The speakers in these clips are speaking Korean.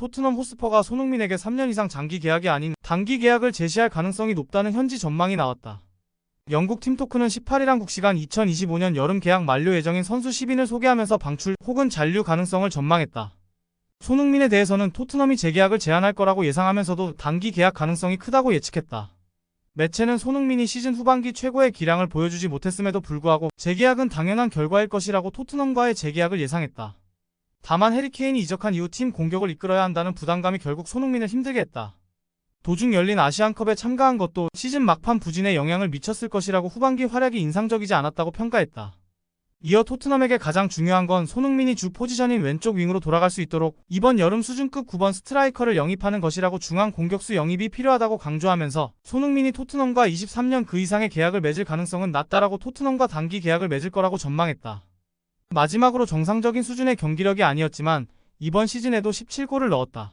토트넘 호스퍼가 손흥민에게 3년 이상 장기 계약이 아닌 단기 계약을 제시할 가능성이 높다는 현지 전망이 나왔다. 영국 팀토크는 18일 한국 시간 2025년 여름 계약 만료 예정인 선수 10인을 소개하면서 방출 혹은 잔류 가능성을 전망했다. 손흥민에 대해서는 토트넘이 재계약을 제안할 거라고 예상하면서도 단기 계약 가능성이 크다고 예측했다. 매체는 손흥민이 시즌 후반기 최고의 기량을 보여주지 못했음에도 불구하고 재계약은 당연한 결과일 것이라고 토트넘과의 재계약을 예상했다. 다만 해리케인이 이적한 이후 팀 공격을 이끌어야 한다는 부담감이 결국 손흥민을 힘들게 했다. 도중 열린 아시안컵에 참가한 것도 시즌 막판 부진에 영향을 미쳤을 것이라고 후반기 활약이 인상적이지 않았다고 평가했다. 이어 토트넘에게 가장 중요한 건 손흥민이 주 포지션인 왼쪽 윙으로 돌아갈 수 있도록 이번 여름 수준급 9번 스트라이커를 영입하는 것이라고 중앙 공격수 영입이 필요하다고 강조하면서 손흥민이 토트넘과 23년 그 이상의 계약을 맺을 가능성은 낮다라고 토트넘과 단기 계약을 맺을 거라고 전망했다. 마지막으로 정상적인 수준의 경기력이 아니었지만 이번 시즌에도 17골을 넣었다.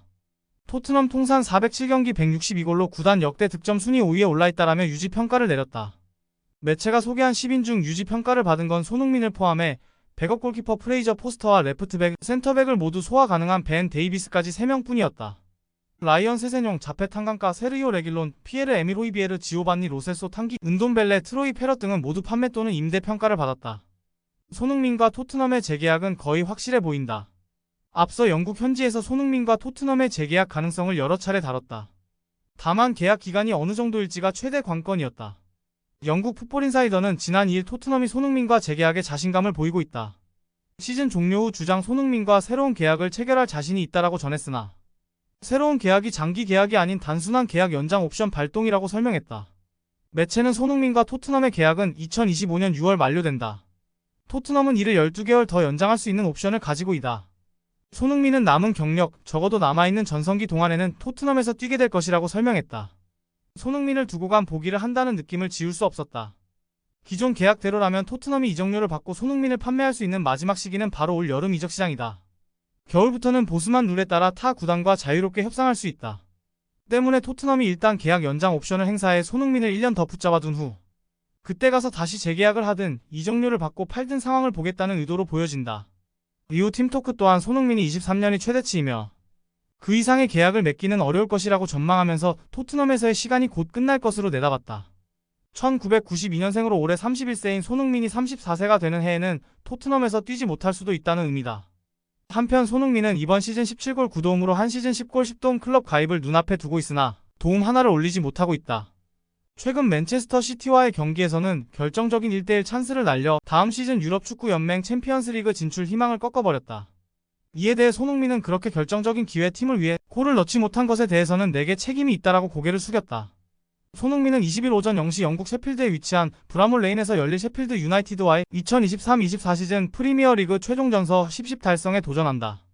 토트넘 통산 407경기 162골로 구단 역대 득점 순위 5위에 올라있다라며 유지 평가를 내렸다. 매체가 소개한 10인 중 유지 평가를 받은 건 손흥민을 포함해 백업 골키퍼 프레이저 포스터와 레프트백, 센터백을 모두 소화 가능한 벤 데이비스까지 3명뿐이었다. 라이언 세세뇽, 자페 탄강가, 세르이오 레길론, 피에르 에밀 호이비에르, 지오반니 로세소 탕기, 은돈벨레, 트로이 페럿 등은 모두 판매 또는 임대 평가를 받았다. 손흥민과 토트넘의 재계약은 거의 확실해 보인다. 앞서 영국 현지에서 손흥민과 토트넘의 재계약 가능성을 여러 차례 다뤘다. 다만 계약 기간이 어느 정도일지가 최대 관건이었다. 영국 풋볼인사이더는 지난 2일 토트넘이 손흥민과 재계약에 자신감을 보이고 있다. 시즌 종료 후 주장 손흥민과 새로운 계약을 체결할 자신이 있다라고 전했으나 새로운 계약이 장기 계약이 아닌 단순한 계약 연장 옵션 발동이라고 설명했다. 매체는 손흥민과 토트넘의 계약은 2025년 6월 만료된다. 토트넘은 이를 12개월 더 연장할 수 있는 옵션을 가지고 있다. 손흥민은 남은 경력, 적어도 남아있는 전성기 동안에는 토트넘에서 뛰게 될 것이라고 설명했다. 손흥민을 두고 간 보기를 한다는 느낌을 지울 수 없었다. 기존 계약대로라면 토트넘이 이적료를 받고 손흥민을 판매할 수 있는 마지막 시기는 바로 올 여름 이적 시장이다. 겨울부터는 보스만 룰에 따라 타 구단과 자유롭게 협상할 수 있다. 때문에 토트넘이 일단 계약 연장 옵션을 행사해 손흥민을 1년 더 붙잡아둔 후 그때 가서 다시 재계약을 하든 이적료를 받고 팔든 상황을 보겠다는 의도로 보여진다. 이후 팀토크 또한 손흥민이 23년이 최대치이며 그 이상의 계약을 맺기는 어려울 것이라고 전망하면서 토트넘에서의 시간이 곧 끝날 것으로 내다봤다. 1992년생으로 올해 31세인 손흥민이 34세가 되는 해에는 토트넘에서 뛰지 못할 수도 있다는 의미다. 한편 손흥민은 이번 시즌 17골 9도움으로 한 시즌 10골 10도움 클럽 가입을 눈앞에 두고 있으나 도움 하나를 올리지 못하고 있다. 최근 맨체스터 시티와의 경기에서는 결정적인 1대1 찬스를 날려 다음 시즌 유럽 축구 연맹 챔피언스 리그 진출 희망을 꺾어버렸다. 이에 대해 손흥민은 그렇게 결정적인 기회 팀을 위해 골을 넣지 못한 것에 대해서는 내게 책임이 있다라고 고개를 숙였다. 손흥민은 20일 오전 0시 영국 셰필드에 위치한 브라몰 레인에서 열릴 셰필드 유나이티드와의 2023-24 시즌 프리미어리그 최종 전서 10십 달성에 도전한다.